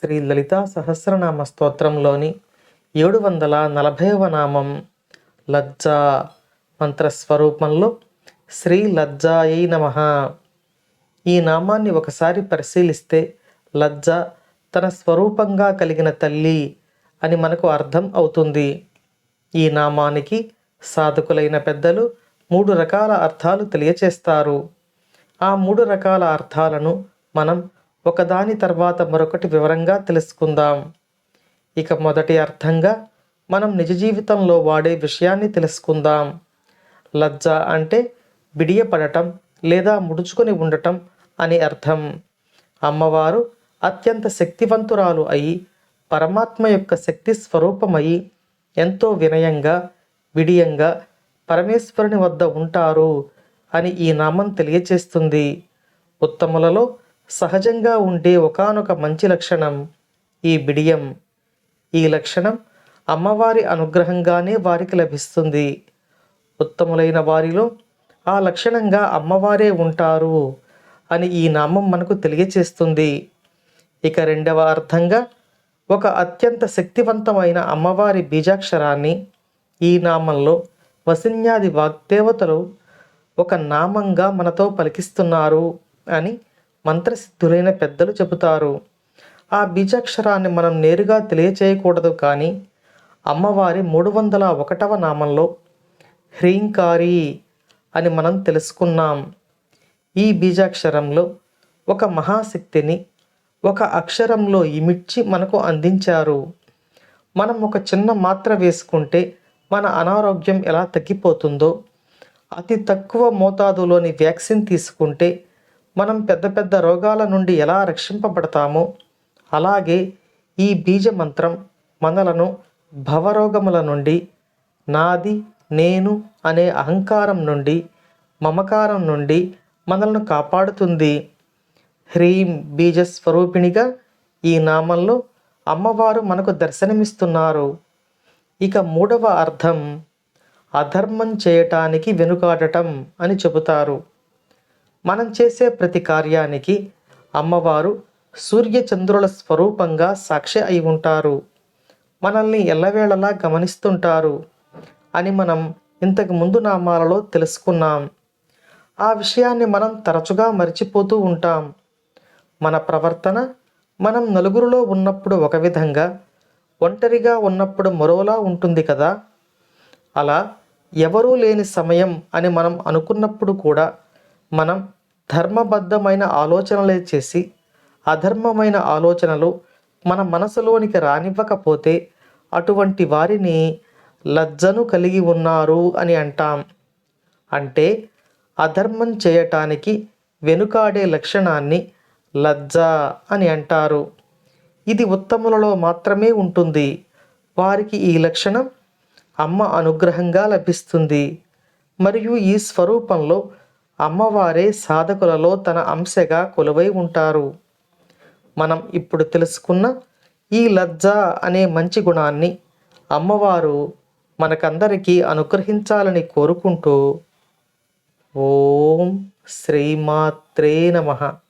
శ్రీ లలితా సహస్రనామ స్తోత్రంలోని ఏడు వందల నలభైవ నామం లజ్జా మంత్రస్వరూపంలో శ్రీ లజ్జాయై నమ. ఈ నామాన్ని ఒకసారి పరిశీలిస్తే లజ్జ తన స్వరూపంగా కలిగిన తల్లి అని మనకు అర్థం అవుతుంది. ఈ నామానికి సాధకులైన పెద్దలు మూడు రకాల అర్థాలు తెలియచేస్తారు. ఆ మూడు రకాల అర్థాలను మనం ఒకదాని తర్వాత మరొకటి వివరంగా తెలుసుకుందాం. ఇక మొదటి అర్థంగా మనం నిజ జీవితంలో వాడే విషయాన్ని తెలుసుకుందాం. లజ్జ అంటే బిడియపడటం లేదా ముడుచుకొని ఉండటం అని అర్థం. అమ్మవారు అత్యంత శక్తివంతురాలు అయి పరమాత్మ యొక్క శక్తి స్వరూపమై ఎంతో వినయంగా విడియంగా పరమేశ్వరుని వద్ద ఉంటారు అని ఈ నామం తెలియచేస్తుంది. ఉత్తములలో సహజంగా ఉండే ఒకానొక మంచి లక్షణం ఈ బిడియం. ఈ లక్షణం అమ్మవారి అనుగ్రహంగానే వారికి లభిస్తుంది. ఉత్తములైన వారిలో ఆ లక్షణంగా అమ్మవారే ఉంటారు అని ఈ నామం మనకు తెలియచేస్తుంది. ఇక రెండవ అర్థంగా ఒక అత్యంత శక్తివంతమైన అమ్మవారి బీజాక్షరాన్ని ఈ నామంలో వసిన్యాది వాగ్దేవతలు ఒక నామంగా మనతో పలికిస్తున్నారు అని మంత్రసిద్ధులైన పెద్దలు చెబుతారు. ఆ బీజాక్షరాన్ని మనం నేరుగా తెలియచేయకూడదు కానీ అమ్మవారి మూడు వందల ఒకటవ నామంలో హ్రీంకారి అని మనం తెలుసుకున్నాం. ఈ బీజాక్షరంలో ఒక మహాశక్తిని ఒక అక్షరంలో ఇమిడ్చి మనకు అందించారు. మనం ఒక చిన్న మాత్ర వేసుకుంటే మన అనారోగ్యం ఎలా తగ్గిపోతుందో అతి తక్కువ మోతాదులోని వ్యాక్సిన్ తీసుకుంటే మనం పెద్ద పెద్ద రోగాల నుండి ఎలా రక్షింపబడతామో? అలాగే ఈ బీజ మంత్రం మనలను భవరోగముల నుండి నాది నేను అనే అహంకారం నుండి మమకారం నుండి మనల్ని కాపాడుతుంది. హ్రీం బీజస్వరూపిణిగా ఈ నామంలో అమ్మవారు మనకు దర్శనమిస్తున్నారు. ఇక మూడవ అర్థం అధర్మం చేయటానికి వెనుకాడటం అని చెబుతారు. మనం చేసే ప్రతి కార్యానికి అమ్మవారు సూర్యచంద్రుల స్వరూపంగా సాక్షి అయి ఉంటారు. మనల్ని ఎల్లవేళలా గమనిస్తుంటారు అని మనం ఇంతకు ముందు నామాలలో తెలుసుకున్నాం. ఆ విషయాన్ని మనం తరచుగా మర్చిపోతూ ఉంటాం. మన ప్రవర్తన మనం నలుగురిలో ఉన్నప్పుడు ఒక విధంగా ఒంటరిగా ఉన్నప్పుడు మరోలా ఉంటుంది కదా? అలా ఎవరూ లేని సమయం అని మనం అనుకున్నప్పుడు కూడా మనం ధర్మబద్ధమైన ఆలోచనలే చేసి అధర్మమైన ఆలోచనలు మన మనసులోనికి రానివ్వకపోతే అటువంటి వారిని లజ్జను కలిగి ఉన్నారు అని అంటాం. అంటే అధర్మం చేయటానికి వెనుకాడే లక్షణాన్ని లజ్జ అని అంటారు. ఇది ఉత్తములలో మాత్రమే ఉంటుంది. వారికి ఈ లక్షణం అమ్మ అనుగ్రహంగా లభిస్తుంది. మరియు ఈ స్వరూపంలో అమ్మవారే సాధకులలో తన అంశగా కొలువై ఉంటారు. మనం ఇప్పుడు తెలుసుకున్న ఈ లజ్జ అనే మంచి గుణాన్ని అమ్మవారు మనకందరికీ అనుగ్రహించాలని కోరుకుంటూ ఓం శ్రీమాత్రే నమః.